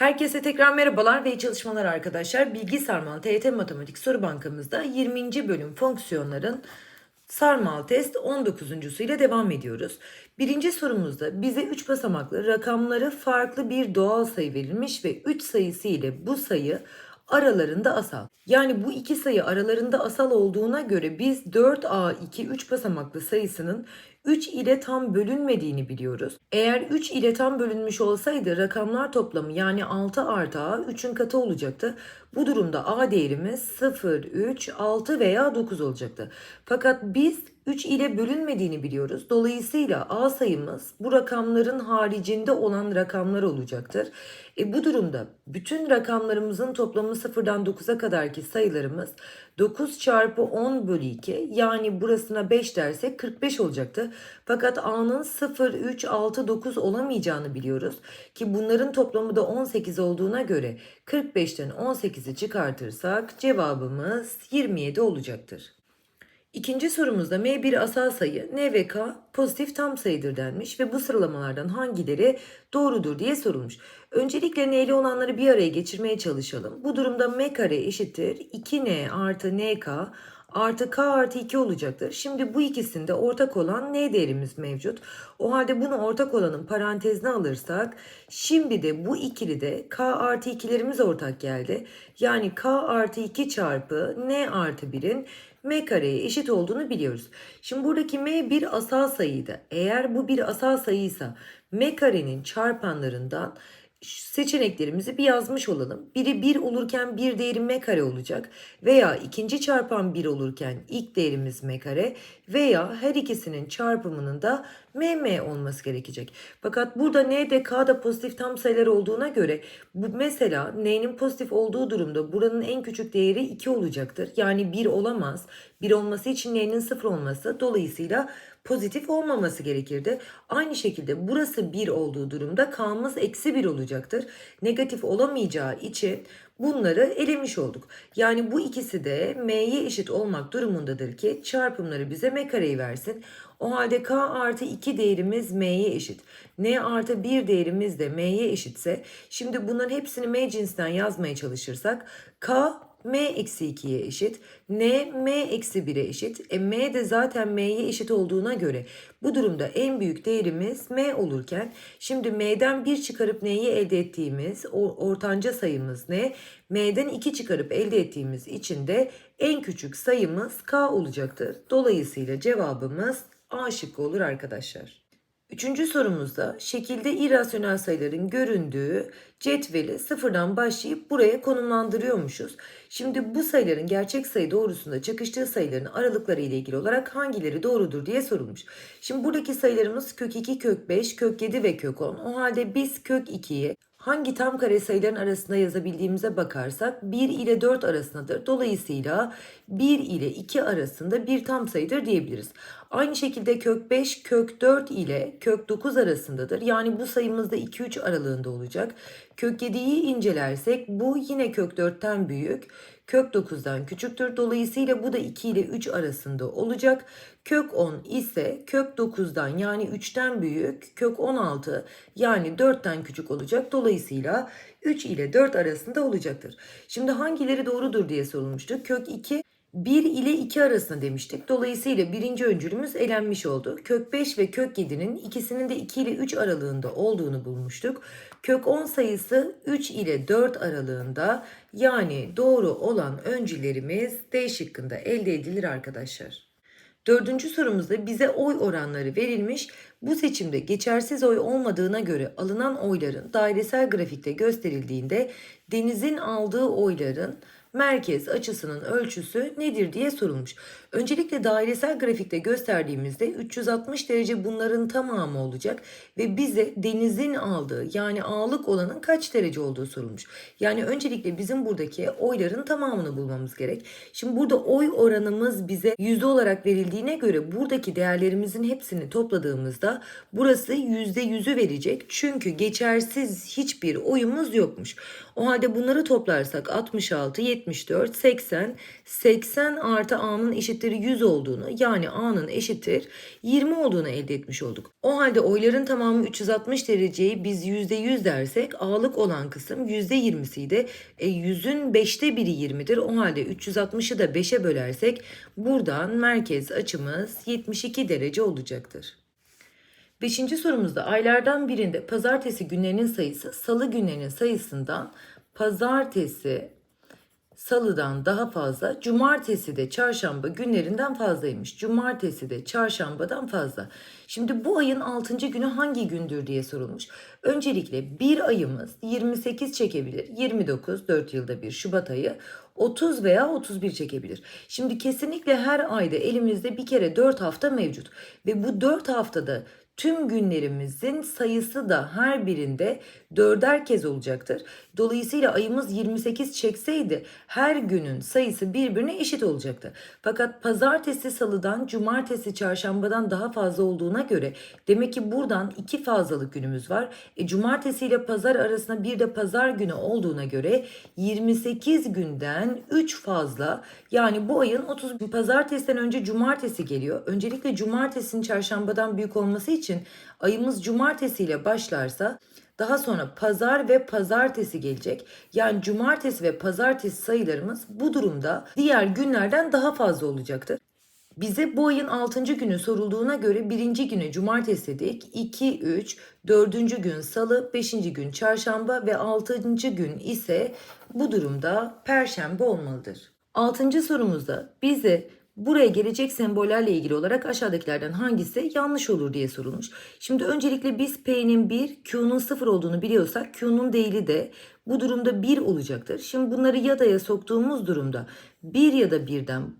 Herkese tekrar merhabalar ve iyi çalışmalar arkadaşlar. Bilgi Sarmal TYT Matematik Soru Bankamızda 20. bölüm fonksiyonların sarmal test 19. ile devam ediyoruz. Birinci sorumuzda bize 3 basamaklı rakamları farklı bir doğal sayı verilmiş ve 3 sayısı ile bu sayı aralarında asal. Yani bu iki sayı aralarında asal olduğuna göre biz 4A2 3 basamaklı sayısının 3 ile tam bölünmediğini biliyoruz. Eğer 3 ile tam bölünmüş olsaydı rakamlar toplamı yani 6 artı A 3'ün katı olacaktı. Bu durumda A değerimiz 0, 3, 6 veya 9 olacaktı. Fakat biz 3 ile bölünmediğini biliyoruz. Dolayısıyla A sayımız bu rakamların haricinde olan rakamlar olacaktır. E bu durumda bütün rakamlarımızın toplamı 0'dan 9'a kadarki sayılarımız 9 çarpı 10 bölü 2 yani burasına 5 dersek 45 olacaktı. Fakat A'nın 0, 3, 6, 9 olamayacağını biliyoruz. Ki bunların toplamı da 18 olduğuna göre 45'ten 18'i çıkartırsak cevabımız 27 olacaktır. İkinci sorumuzda M bir asal sayı, N ve K pozitif tam sayıdır denmiş ve bu sıralamalardan hangileri doğrudur diye sorulmuş. Öncelikle N'li olanları bir araya geçirmeye çalışalım. Bu durumda M kare eşittir 2N artı NK artı K artı 2 olacaktır. Şimdi bu ikisinde ortak olan N değerimiz mevcut. O halde bunu ortak olanın parantezine alırsak şimdi de bu ikilide K artı 2'lerimiz ortak geldi. Yani K artı 2 çarpı N artı 1'in m kareye eşit olduğunu biliyoruz. Şimdi buradaki m bir asal sayıydı. Eğer bu bir asal sayıysa m karenin çarpanlarından seçeneklerimizi bir yazmış olalım. Biri 1 olurken bir değeri m kare olacak veya ikinci çarpan 1 olurken ilk değerimiz m kare veya her ikisinin çarpımının da mm olması gerekecek. Fakat burada n de k da pozitif tam sayılar olduğuna göre bu mesela n'nin pozitif olduğu durumda buranın en küçük değeri 2 olacaktır. Yani 1 olamaz. 1 olması için n'nin 0 olması dolayısıyla pozitif olmaması gerekirdi. Aynı şekilde burası 1 olduğu durumda k'mız eksi 1 olacaktır. Negatif olamayacağı için bunları elemiş olduk. Yani bu ikisi de m'ye eşit olmak durumundadır ki çarpımları bize m kareyi versin. O halde k artı 2 değerimiz m'ye eşit. n artı 1 değerimiz de m'ye eşitse şimdi bunların hepsini m cinsinden yazmaya çalışırsak k m eksi 2'ye eşit. n m eksi 1'e eşit. E, m de zaten m'ye eşit olduğuna göre bu durumda en büyük değerimiz m olurken şimdi m'den 1 çıkarıp n'yi elde ettiğimiz ortanca sayımız ne? m'den 2 çıkarıp elde ettiğimiz için de en küçük sayımız k olacaktır. Dolayısıyla cevabımız A şıkkı olur arkadaşlar. Üçüncü sorumuzda şekilde irrasyonel sayıların göründüğü cetveli sıfırdan başlayıp buraya konumlandırıyormuşuz. Şimdi bu sayıların gerçek sayı doğrusunda çakıştığı sayıların aralıkları ile ilgili olarak hangileri doğrudur diye sorulmuş. Şimdi buradaki sayılarımız kök 2, kök 5, kök 7 ve kök 10. O halde biz kök 2'yi hangi tam kare sayıların arasında yazabildiğimize bakarsak 1 ile 4 arasındadır. Dolayısıyla 1 ile 2 arasında bir tam sayıdır diyebiliriz. Aynı şekilde kök 5 kök 4 ile kök 9 arasındadır. Yani bu sayımız da 2-3 aralığında olacak. Kök 7'yi incelersek bu yine kök 4'ten büyük. Kök 9'dan küçüktür. Dolayısıyla bu da 2 ile 3 arasında olacak. Kök 10 ise kök 9'dan yani 3'ten büyük. Kök 16 yani 4'ten küçük olacak. Dolayısıyla 3 ile 4 arasında olacaktır. Şimdi hangileri doğrudur diye sorulmuştu. Kök 2 1 ile 2 arasında demiştik. Dolayısıyla birinci öncülümüz elenmiş oldu. Kök 5 ve kök 7'nin ikisinin de 2 ile 3 aralığında olduğunu bulmuştuk. Kök 10 sayısı 3 ile 4 aralığında yani doğru olan öncülerimiz D şıkkında elde edilir arkadaşlar. Dördüncü sorumuzda bize oy oranları verilmiş. Bu seçimde geçersiz oy olmadığına göre alınan oyların dairesel grafikte gösterildiğinde denizin aldığı oyların merkez açısının ölçüsü nedir diye sorulmuş. Öncelikle dairesel grafikte gösterdiğimizde 360 derece bunların tamamı olacak ve bize denizin aldığı yani ağlık olanın kaç derece olduğu sorulmuş. Yani öncelikle bizim buradaki oyların tamamını bulmamız gerek. Şimdi burada oy oranımız bize yüzde olarak verildiğine göre buradaki değerlerimizin hepsini topladığımızda burası yüzde yüzü verecek. Çünkü geçersiz hiçbir oyumuz yokmuş. O halde bunları toplarsak 66, 74, 80. 80 artı A'nın eşittir 100 olduğunu yani A'nın eşittir 20 olduğunu elde etmiş olduk. O halde oyların tamamı 360 dereceyi biz %100 dersek A'lık olan kısım %20'siydi. E, 100'ün 5'te biri 20'dir. O halde 360'ı da 5'e bölersek buradan merkez açımız 72 derece olacaktır. Beşinci sorumuzda aylardan birinde pazartesi günlerinin sayısı salı günlerinin sayısından pazartesi salıdan daha fazla, cumartesi de çarşamba günlerinden fazlaymış. Cumartesi de çarşambadan fazla. Şimdi bu ayın 6. günü hangi gündür diye sorulmuş. Öncelikle bir ayımız 28 çekebilir. 29 4 yılda bir Şubat ayı 30 veya 31 çekebilir. Şimdi kesinlikle her ayda elimizde bir kere 4 hafta mevcut. Ve bu 4 haftada tüm günlerimizin sayısı da her birinde dörder kez olacaktır. Dolayısıyla ayımız 28 çekseydi her günün sayısı birbirine eşit olacaktı. Fakat pazartesi salıdan cumartesi çarşambadan daha fazla olduğuna göre demek ki buradan iki fazlalık günümüz var. E, cumartesi ile pazar arasında bir de pazar günü olduğuna göre 28 günden 3 fazla yani bu ayın 30 pazartesiden önce cumartesi geliyor. Öncelikle cumartesinin çarşambadan büyük olması için ayımız cumartesi ile başlarsa daha sonra pazar ve pazartesi gelecek. Yani cumartesi ve pazartesi sayılarımız bu durumda diğer günlerden daha fazla olacaktır. Bize bu ayın 6. günü sorulduğuna göre birinci güne cumartesi dedik. 2, 3, 4. gün salı, 5. gün çarşamba ve 6. gün ise bu durumda perşembe olmalıdır. 6. sorumuzda bize buraya gelecek sembollerle ilgili olarak aşağıdakilerden hangisi yanlış olur diye sorulmuş. Şimdi öncelikle biz P'nin 1, Q'nun 0 olduğunu biliyorsak Q'nun değili de bu durumda 1 olacaktır. Şimdi bunları yadaya soktuğumuz durumda 1 ya da 1'den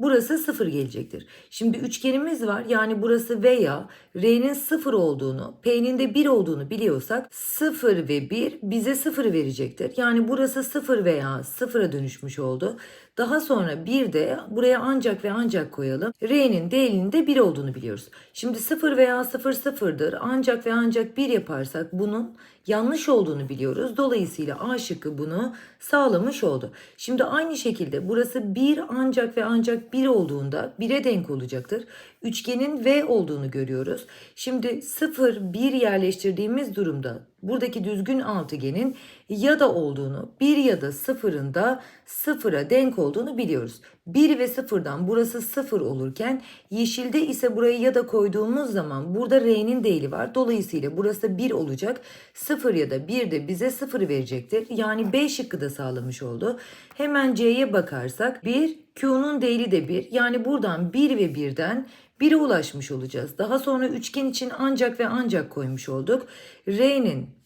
Burası 0 gelecektir. Şimdi üçgenimiz var. Yani burası veya R'nin 0 olduğunu, P'nin de 1 olduğunu biliyorsak 0 ve 1 bize 0 verecektir. Yani burası 0 veya 0'a dönüşmüş oldu. Daha sonra bir de buraya ancak ve ancak koyalım. R'nin değerinin de 1 olduğunu biliyoruz. Şimdi 0 veya 0 sıfırdır. Ancak ve ancak 1 yaparsak bunun yanlış olduğunu biliyoruz. Dolayısıyla A şıkkı bunu sağlamış oldu. Şimdi aynı şekilde burası 1 ancak ve ancak 1 olduğunda 1'e denk olacaktır. Üçgenin V olduğunu görüyoruz. Şimdi 0 1 yerleştirdiğimiz durumda buradaki düzgün altıgenin ya da olduğunu, 1 ya da 0'ın da 0'a denk olduğunu biliyoruz. 1 ve 0'dan burası 0 olurken yeşilde ise burayı ya da koyduğumuz zaman burada R'nin değili var. Dolayısıyla burası 1 olacak. 0 ya da 1 de bize 0 verecektir. Yani B şıkkı da sağlamış oldu. Hemen C'ye bakarsak 1 Q'nun değili de 1. Yani buradan 1 ve 1'den 1'e ulaşmış olacağız. Daha sonra üçgen için ancak ve ancak koymuş olduk. R'nin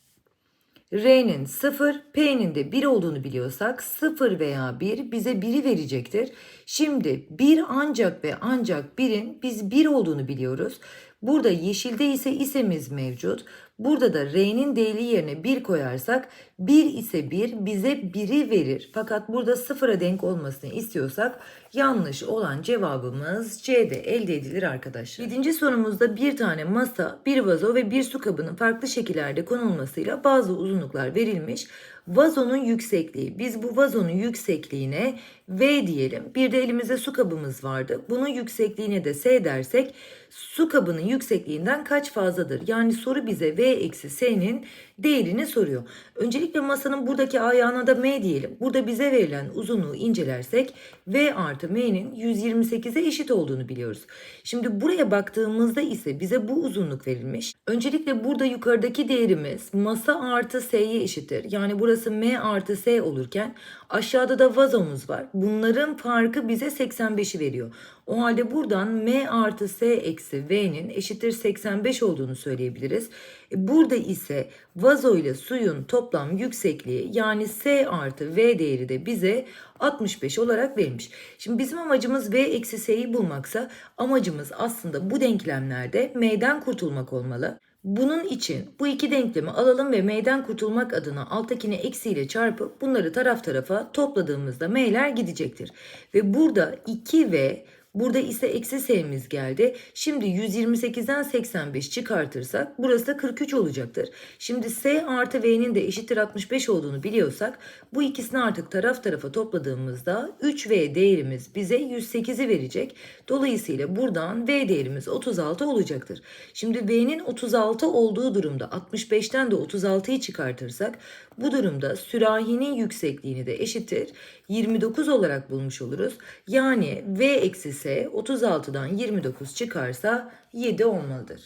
R'nin 0, P'nin de 1 olduğunu biliyorsak 0 veya 1 bize 1'i verecektir. Şimdi 1 ancak ve ancak 1'in biz 1 olduğunu biliyoruz. Burada yeşilde ise isemiz mevcut. Burada da R'nin değili yerine 1 koyarsak 1 ise 1 bize 1'i verir. Fakat burada 0'a denk olmasını istiyorsak yanlış olan cevabımız C'de elde edilir arkadaşlar. 7. sorumuzda bir tane masa, bir vazo ve bir su kabının farklı şekillerde konulmasıyla bazı uzunluklar verilmiş. Vazonun yüksekliği. Biz bu vazonun yüksekliğine V diyelim. Bir de elimizde su kabımız vardı. Bunun yüksekliğine de S dersek su kabının yüksekliğinden kaç fazladır? Yani soru bize V eksi S'nin değerini soruyor. Öncelikle masanın buradaki ayağına da M diyelim. Burada bize verilen uzunluğu incelersek V artı M'nin 128'e eşit olduğunu biliyoruz. Şimdi buraya baktığımızda ise bize bu uzunluk verilmiş. Öncelikle burada yukarıdaki değerimiz masa artı S'ye eşittir. Yani burası M artı S olurken aşağıda da vazomuz var. Bunların farkı bize 85'i veriyor. O halde buradan M artı S eksi V'nin eşittir 85 olduğunu söyleyebiliriz. E, Burada ise vazo ile suyun toplam yüksekliği yani S artı V değeri de bize 65 olarak verilmiş. Şimdi bizim amacımız V eksi S'yi bulmaksa amacımız aslında bu denklemlerde M'den kurtulmak olmalı. Bunun için bu iki denklemi alalım ve M'den kurtulmak adına alttakini eksiyle çarpıp bunları taraf tarafa topladığımızda M'ler gidecektir. Ve burada 2V Burada ise eksi s'miz geldi. Şimdi 128'den 85 çıkartırsak burası da 43 olacaktır. Şimdi s artı v'nin de eşittir 65 olduğunu biliyorsak bu ikisini artık taraf tarafa topladığımızda 3v değerimiz bize 108'i verecek. Dolayısıyla buradan v değerimiz 36 olacaktır. Şimdi v'nin 36 olduğu durumda 65'ten de 36'yı çıkartırsak bu durumda sürahinin yüksekliğini de eşittir 29 olarak bulmuş oluruz. Yani v eksi s 36'dan 29 çıkarsa 7 olmalıdır.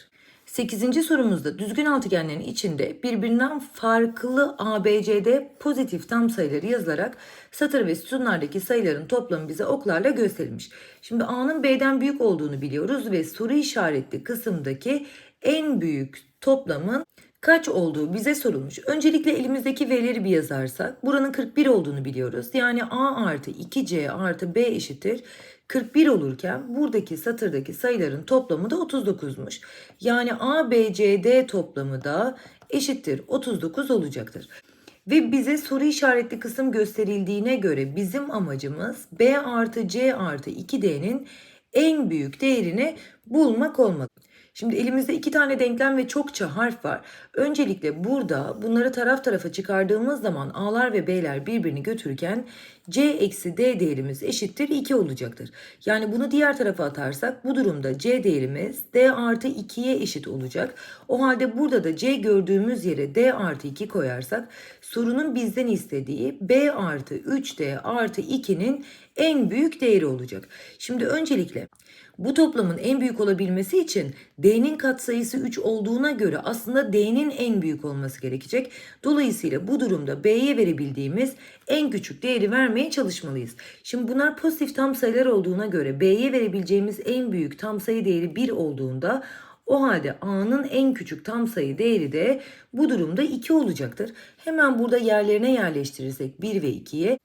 8. sorumuzda düzgün altıgenlerin içinde birbirinden farklı ABCD pozitif tam sayıları yazılarak satır ve sütunlardaki sayıların toplamı bize oklarla gösterilmiş. Şimdi A'nın B'den büyük olduğunu biliyoruz ve soru işaretli kısımdaki en büyük toplamın kaç olduğu bize sorulmuş. Öncelikle elimizdeki verileri bir yazarsak buranın 41 olduğunu biliyoruz. Yani A artı 2C artı B eşittir 41 olurken buradaki satırdaki sayıların toplamı da 39'muş. Yani A, B, C, D toplamı da eşittir 39 olacaktır. Ve bize soru işaretli kısım gösterildiğine göre bizim amacımız B artı C artı 2D'nin en büyük değerini bulmak olmalı. Şimdi elimizde iki tane denklem ve çokça harf var. Öncelikle burada bunları taraf tarafa çıkardığımız zaman A'lar ve B'ler birbirini götürürken C eksi D değerimiz eşittir 2 olacaktır. Yani bunu diğer tarafa atarsak bu durumda C değerimiz D artı 2'ye eşit olacak. O halde burada da C gördüğümüz yere D artı 2 koyarsak sorunun bizden istediği B artı 3D artı 2'nin en büyük değeri olacak. Şimdi öncelikle bu toplamın en büyük olabilmesi için D'nin katsayısı 3 olduğuna göre aslında D'nin en büyük olması gerekecek. Dolayısıyla bu durumda B'ye verebildiğimiz en küçük değeri vermeye çalışmalıyız. Şimdi bunlar pozitif tam sayılar olduğuna göre B'ye verebileceğimiz en büyük tam sayı değeri 1 olduğunda o halde A'nın en küçük tam sayı değeri de bu durumda 2 olacaktır. Hemen burada yerlerine yerleştirirsek 1 ve 2'ye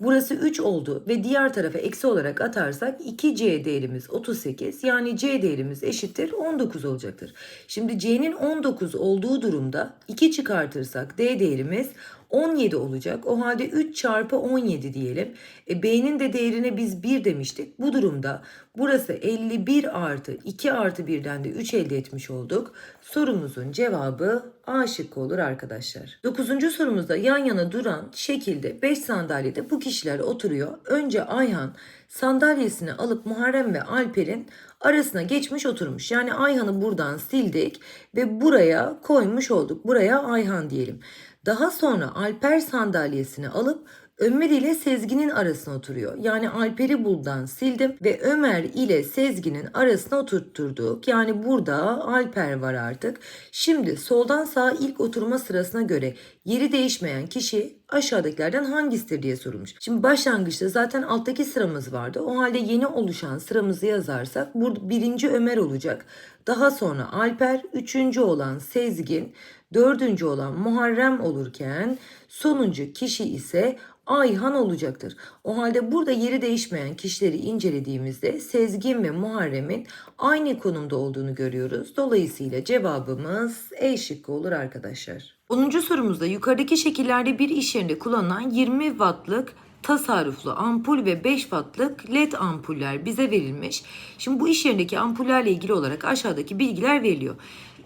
Burası 3 oldu ve diğer tarafa eksi olarak atarsak 2c değerimiz 38 yani c değerimiz eşittir 19 olacaktır. Şimdi c'nin 19 olduğu durumda 2 çıkartırsak d değerimiz 17 olacak. O halde 3 çarpı 17 diyelim. E, B'nin de değerine biz 1 demiştik. Bu durumda burası 51 artı 2 artı 1'den de 3 elde etmiş olduk. Sorumuzun cevabı A şıkkı olur arkadaşlar. 9. sorumuzda yan yana duran şekilde 5 sandalyede bu kişiler oturuyor. Önce Ayhan sandalyesini alıp Muharrem ve Alper'in arasına geçmiş oturmuş. Yani Ayhan'ı buradan sildik ve buraya koymuş olduk. Buraya Ayhan diyelim. Daha sonra Alper sandalyesini alıp Ömer ile Sezgin'in arasına oturuyor. Yani Alper'i buradan sildim ve Ömer ile Sezgin'in arasına oturtturduk. Yani burada Alper var artık. Şimdi soldan sağa ilk oturma sırasına göre yeri değişmeyen kişi aşağıdakilerden hangisidir diye sorulmuş. Şimdi başlangıçta zaten alttaki sıramız vardı. O halde yeni oluşan sıramızı yazarsak burada birinci Ömer olacak. Daha sonra Alper, üçüncü olan Sezgin, dördüncü olan Muharrem olurken sonuncu kişi ise Ayhan olacaktır. O halde burada yeri değişmeyen kişileri incelediğimizde Sezgin ve Muharrem'in aynı konumda olduğunu görüyoruz. Dolayısıyla cevabımız E şıkkı olur arkadaşlar. 10. sorumuzda yukarıdaki şekillerde bir iş yerinde kullanılan 20 wattlık tasarruflu ampul ve 5 wattlık led ampuller bize verilmiş. Şimdi bu iş yerindeki ampullerle ilgili olarak aşağıdaki bilgiler veriliyor.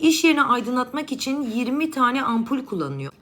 İş yerini aydınlatmak için 20 tane ampul kullanılıyor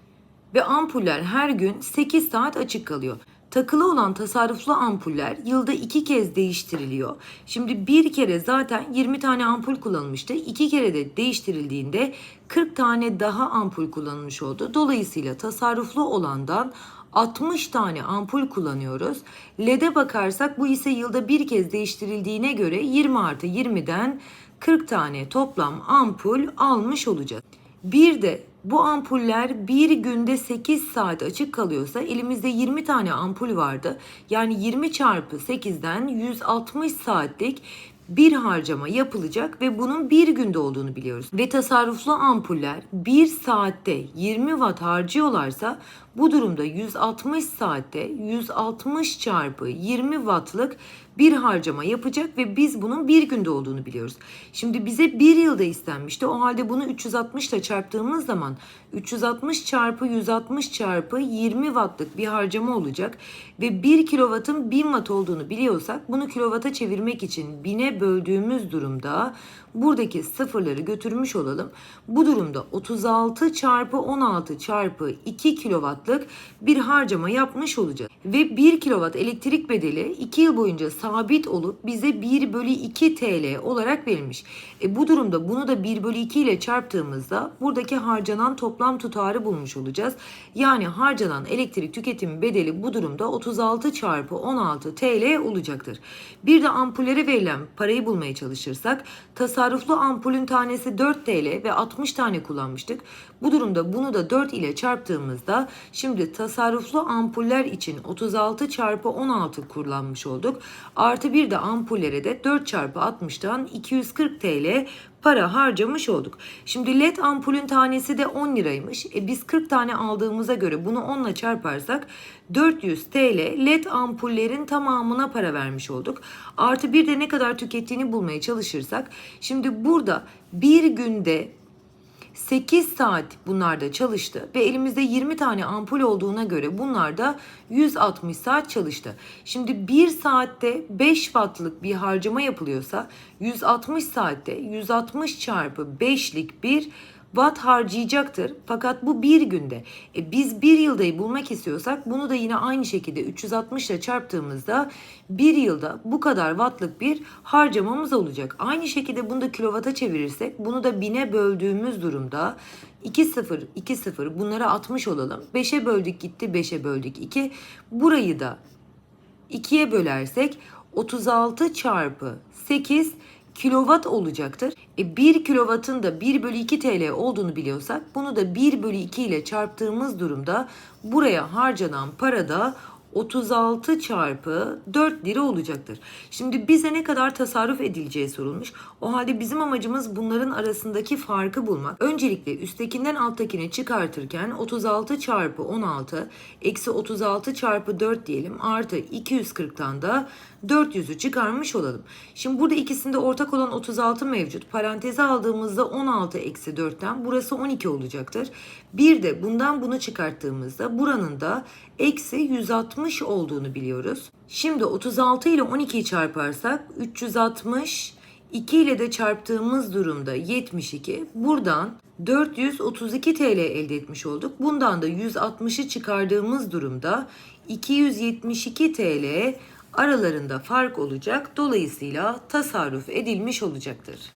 ve ampuller her gün 8 saat açık kalıyor. Takılı olan tasarruflu ampuller yılda iki kez değiştiriliyor. Şimdi bir kere zaten 20 tane ampul kullanılmıştı. İki kere de değiştirildiğinde 40 tane daha ampul kullanılmış oldu. Dolayısıyla tasarruflu olandan 60 tane ampul kullanıyoruz. LED'e bakarsak bu ise yılda bir kez değiştirildiğine göre 20 artı 20'den 40 tane toplam ampul almış olacağız. Bir de bu ampuller bir günde 8 saat açık kalıyorsa elimizde 20 tane ampul vardı. Yani 20 çarpı 8'den 160 saatlik bir harcama yapılacak ve bunun bir günde olduğunu biliyoruz. Ve tasarruflu ampuller 1 saatte 20 watt harcıyorlarsa bu durumda 160 saatte 160 çarpı 20 wattlık bir harcama yapacak ve biz bunun bir günde olduğunu biliyoruz. Şimdi bize bir yılda istenmişti. O halde bunu 360 ile çarptığımız zaman 360 çarpı 160 çarpı 20 wattlık bir harcama olacak. Ve 1 kilovatın 1000 watt olduğunu biliyorsak bunu kilovata çevirmek için 1000'e böldüğümüz durumda buradaki sıfırları götürmüş olalım. Bu durumda 36 çarpı 16 çarpı 2 kilowattlık bir harcama yapmış olacağız. Ve 1 kilowatt elektrik bedeli 2 yıl boyunca sabit olup bize 1 bölü 2 TL olarak verilmiş. E bu durumda bunu da 1 bölü 2 ile çarptığımızda buradaki harcanan toplam tutarı bulmuş olacağız. Yani harcanan elektrik tüketimi bedeli bu durumda 36 çarpı 16 TL olacaktır. Bir de ampullere verilen parayı bulmaya çalışırsak tasarruflu ampulün tanesi 4 TL ve 60 tane kullanmıştık. Bu durumda bunu da 4 ile çarptığımızda şimdi tasarruflu ampuller için 36 çarpı 16 kullanmış olduk. Artı bir de ampullere de 4 çarpı 60'tan 240 TL para harcamış olduk. Şimdi led ampulün tanesi de 10 liraymış. E biz 40 tane aldığımıza göre bunu 10 ile çarparsak 400 TL led ampullerin tamamına para vermiş olduk. Artı bir de ne kadar tükettiğini bulmaya çalışırsak şimdi burada bir günde 8 saat bunlarda çalıştı ve elimizde 20 tane ampul olduğuna göre bunlar da 160 saat çalıştı. Şimdi 1 saatte 5 wattlık bir harcama yapılıyorsa 160 saatte 160 çarpı 5'lik bir watt harcayacaktır. Fakat bu bir günde. E biz bir yıldayı bulmak istiyorsak bunu da yine aynı şekilde 360 ile çarptığımızda bir yılda bu kadar wattlık bir harcamamız olacak. Aynı şekilde bunu da kilowata çevirirsek bunu da 1000'e böldüğümüz durumda 2 0 2 0 bunları 60 olalım. 5'e böldük gitti 5'e böldük 2. Burayı da 2'ye bölersek 36 çarpı 8 kilowatt olacaktır. E 1 kilowattın da 1 bölü 2 TL olduğunu biliyorsak bunu da 1 bölü 2 ile çarptığımız durumda buraya harcanan para da 36 çarpı 4 lira olacaktır. Şimdi bize ne kadar tasarruf edileceği sorulmuş. O halde bizim amacımız bunların arasındaki farkı bulmak. Öncelikle üsttekinden alttakini çıkartırken 36 çarpı 16 eksi 36 çarpı 4 diyelim artı 240'tan da 400'ü çıkarmış olalım. Şimdi burada ikisinde ortak olan 36 mevcut. Paranteze aldığımızda 16 eksi 4'ten burası 12 olacaktır. Bir de bundan bunu çıkarttığımızda buranın da eksi 160 olduğunu biliyoruz. Şimdi 36 ile 12'yi çarparsak 360 2 ile de çarptığımız durumda 72. Buradan 432 TL elde etmiş olduk. Bundan da 160'ı çıkardığımız durumda 272 TL aralarında fark olacak. Dolayısıyla tasarruf edilmiş olacaktır.